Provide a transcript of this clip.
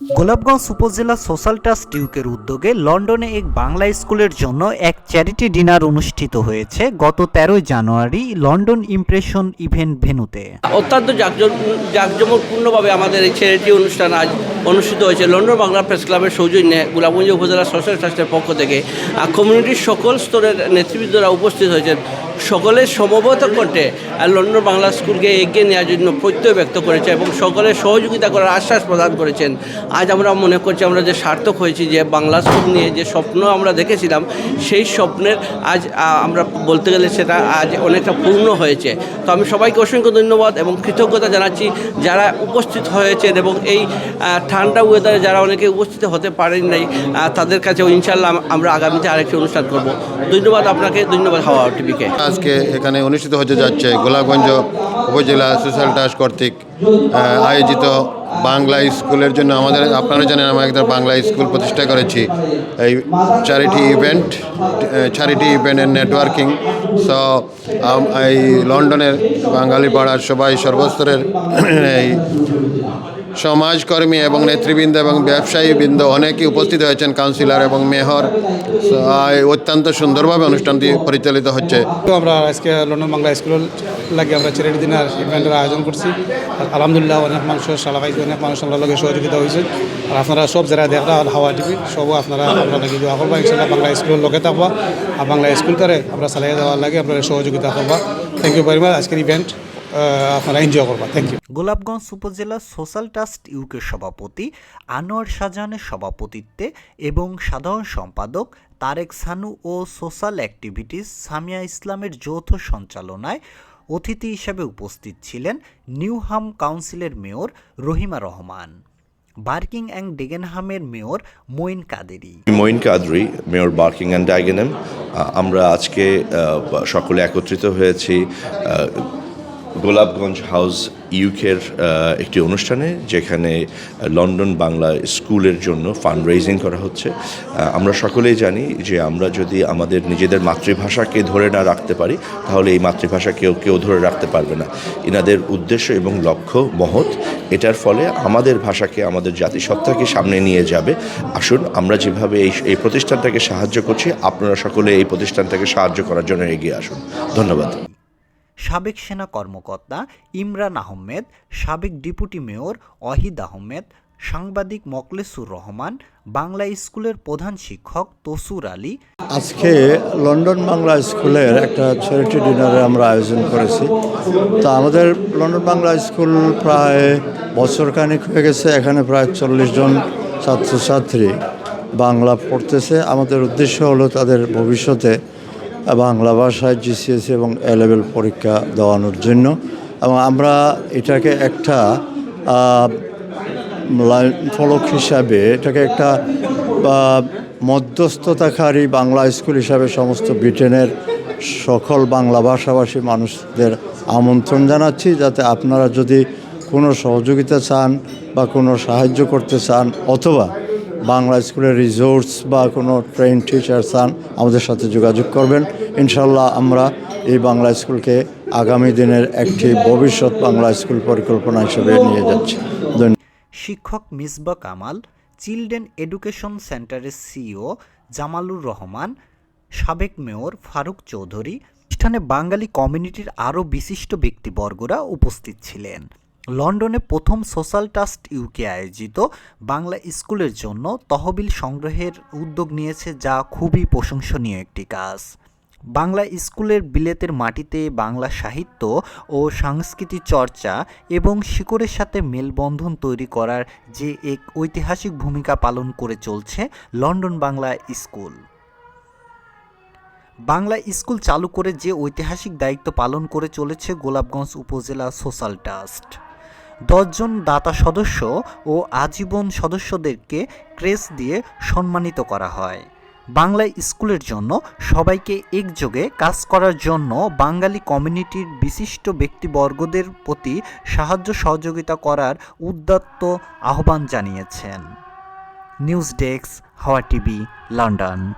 গোলাপগঞ্জ উপজেলা social trust টিউকের উদ্যোগে লন্ডনে এক বাংলা স্কুলের জন্য এক চ্যারিটি ডিনার অনুষ্ঠিত হয়েছে গত তেরোই জানুয়ারি লন্ডন ইমপ্রেশন ইভেন্ট ভেন্যুতে অত্যন্ত জাকজম, জাঁকজমকপূর্ণভাবে আমাদের এই চ্যারিটি অনুষ্ঠান আজ অনুষ্ঠিত হয়েছে। লন্ডন বাংলা প্রেস ক্লাবের সৌজন্যে গোলাপগঞ্জ উপজেলা সোশ্যাল ট্রাস্টের পক্ষ থেকে কমিউনিটির সকল স্তরের নেতৃবৃন্দরা উপস্থিত হয়েছেন। সকলের সমবত আর লন্ডন বাংলা স্কুলকে এগিয়ে নেওয়ার জন্য প্রত্যয় ব্যক্ত করেছে এবং সকলের সহযোগিতা করার আশ্বাস প্রদান করেছেন। আজ আমরা মনে করছি আমরা যে সার্থক হয়েছি, যে বাংলা স্কুল নিয়ে যে স্বপ্ন আমরা দেখেছিলাম, সেই স্বপ্নের আজ আমরা বলতে গেলে সেটা আজ অনেকটা পূর্ণ হয়েছে। তো আমি সবাইকে অসংখ্য ধন্যবাদ এবং কৃতজ্ঞতা জানাচ্ছি যারা উপস্থিত হয়েছেন এবং এই ঠান্ডা ওয়েদারে যারা অনেকে উপস্থিত হতে পারেন নাই তাদের কাছেও ইনশাল্লাহ আমরা আগামীতে আরেকটি অনুষ্ঠান করব। ধন্যবাদ আপনাকে, ধন্যবাদ হাওয়া টিভিকে। আজকে এখানে অনুষ্ঠিত হতে যাচ্ছে গোলাপগঞ্জ উপজেলা সোশ্যাল ট্রাস্ট কর্তৃক আয়োজিত বাংলা স্কুলের জন্য আমাদের, আপনারা জানেন আমরা একটা বাংলা স্কুল প্রতিষ্ঠা করেছি। এই চ্যারিটি ইভেন্ট চ্যারিটি ইভেন্টের নেটওয়ার্কিং সো এই লন্ডনের বাঙালি পাড়ার সবাই সর্বস্তরের, এই সমাজকর্মী এবং নেতৃবৃন্দ এবং ব্যবসায়ীবৃন্দ অনেকেই উপস্থিত হয়েছেন, কাউন্সিলর এবং মেয়র। অত্যন্ত সুন্দরভাবে অনুষ্ঠানটি পরিচালিত হচ্ছে। তো আমরা আজকে লন্ডন বাংলা স্কুল লাগে আমরা চ্যারিটি দিনের ইভেন্টের আয়োজন করছি। আলহামদুলিল্লাহ অনেক মানুষ সালা অনেক মানুষ আমরা লগে সহযোগিতা হয়েছে। আর আপনারা সব যারা দেখা হাওয়া টিভি, সবও আপনারা আমরা লাগি করবা ইনশাল্লাহ বাংলা স্কুলের লগে থাকবা। আর বাংলা স্কুল করে আমরা চালাই দেওয়ার লাগে আপনারা সহযোগিতা করবা। থ্যাংক ইউ ভেরি মাচ আজকের ইভেন্ট আপনারা এনজয় করবা thank you Golapganj upazila social trust ইউকের সভাপতি আনোয়ার শাহজাহানের সভাপতিত্বে এবং সাধারণ সম্পাদক তারেক সানু ও সোশ্যাল অ্যাক্টিভিটিস সামিয়া ইসলামের যৌথ সঞ্চালনায় অতিথি হিসেবে উপস্থিত ছিলেন নিউহাম কাউন্সিলের mayor Rahima Rahman Barking and ডেগেনহামের mayor Moin Kaderi. Moin Kadri mayor Barking and Dagenham আমরা আজকে সকলে একত্রিত হয়েছি গোলাপগঞ্জ হাউস ইউকের একটি অনুষ্ঠানে যেখানে লন্ডন বাংলা স্কুলের জন্য ফান্ড রেজিং করা হচ্ছে। আমরা সকলেই জানি যে আমরা যদি আমাদের নিজেদের মাতৃভাষাকে ধরে না রাখতে পারি, তাহলে এই মাতৃভাষা কেউ কেউ ধরে রাখতে পারবে না। এনাদের উদ্দেশ্য এবং লক্ষ্য মহৎ। এটার ফলে আমাদের ভাষাকে, আমাদের জাতিসত্তাকে সামনে নিয়ে যাবে। আসুন, আমরা যেভাবে এই এই প্রতিষ্ঠানটাকে সাহায্য করছি, আপনারা সকলে এই প্রতিষ্ঠানটাকে সাহায্য করার জন্য এগিয়ে আসুন। ধন্যবাদ। সাবেক সেনা কর্মকর্তা ইমরান আহমেদ, সাবেক ডেপুটি মেয়র অহিদ আহমেদ, সাংবাদিক মকলেসুর রহমান, বাংলা স্কুলের প্রধান শিক্ষক তসুর আলী। আজকে লন্ডন বাংলা স্কুলের একটা চ্যারিটি ডিনারে আমরা আয়োজন করেছি। তো আমাদের লন্ডন বাংলা স্কুল প্রায় বছর খানিক হয়ে গেছে, এখানে প্রায় চল্লিশ জন ছাত্রছাত্রী বাংলা পড়তেছে। আমাদের উদ্দেশ্য হলো তাদের ভবিষ্যতে বাংলা ভাষায় জিসিএসি এবং এ লেভেল পরীক্ষা দেওয়ানোর জন্য। এবং আমরা এটাকে একটা ফলক হিসাবে, এটাকে একটা মধ্যস্থতাকারী বাংলা স্কুল হিসাবে সমস্ত ব্রিটেনের সকল বাংলা ভাষাভাষী মানুষদের আমন্ত্রণ জানাচ্ছি। যাতে আপনারা যদি কোনো সহযোগিতা চান বা কোনো সাহায্য করতে চান, অথবা বাংলা স্কুলের রিসোর্স বা কোনো ট্রেন টিচার চান আমাদের সাথে যোগাযোগ করবেন। ইনশাল্লাহ আমরা এই বাংলা স্কুলকে আগামী দিনের একটি ভবিষ্যৎ বাংলা স্কুল পরিকল্পনা হিসেবে নিয়ে যাচ্ছি। শিক্ষক মিসবা কামাল, চিলড্রেন এডুকেশন সেন্টারের সিইও জামালুর রহমান, সাবেক মেয়র ফারুক চৌধুরী, অনুষ্ঠানে বাঙালি কমিউনিটির আরও বিশিষ্ট ব্যক্তিবর্গরা উপস্থিত ছিলেন। লন্ডনে প্রথম সোশ্যাল ট্রাস্ট ইউকে আয়োজিত বাংলা স্কুলের জন্য তহবিল সংগ্রহের উদ্যোগ নিয়েছে, যা খুবই প্রশংসনীয় একটি কাজ। বাংলা স্কুলের বিলেতের মাটিতে বাংলা সাহিত্য ও সংস্কৃতি চর্চা এবং শিকড়ের সাথে মেলবন্ধন তৈরি করার যে এক ঐতিহাসিক ভূমিকা পালন করে চলছে London Bangla school. Bangla school চালু করে যে ঐতিহাসিক দায়িত্ব পালন করে চলেছে গোলাপগঞ্জ উপজেলা সোশ্যাল ট্রাস্ট। দশজন দাতা সদস্য ও আজীবন সদস্যদেরকে ক্রেস দিয়ে সম্মানিত করা হয়। বাংলা স্কুলের জন্য সবাইকে একযোগে কাজ করার জন্য বাঙালি কমিউনিটির বিশিষ্ট ব্যক্তিবর্গদের প্রতি সাহায্য সহযোগিতা করার উদ্যত্ত আহ্বান জানিয়েছেন। News desk, Hawa TV, London.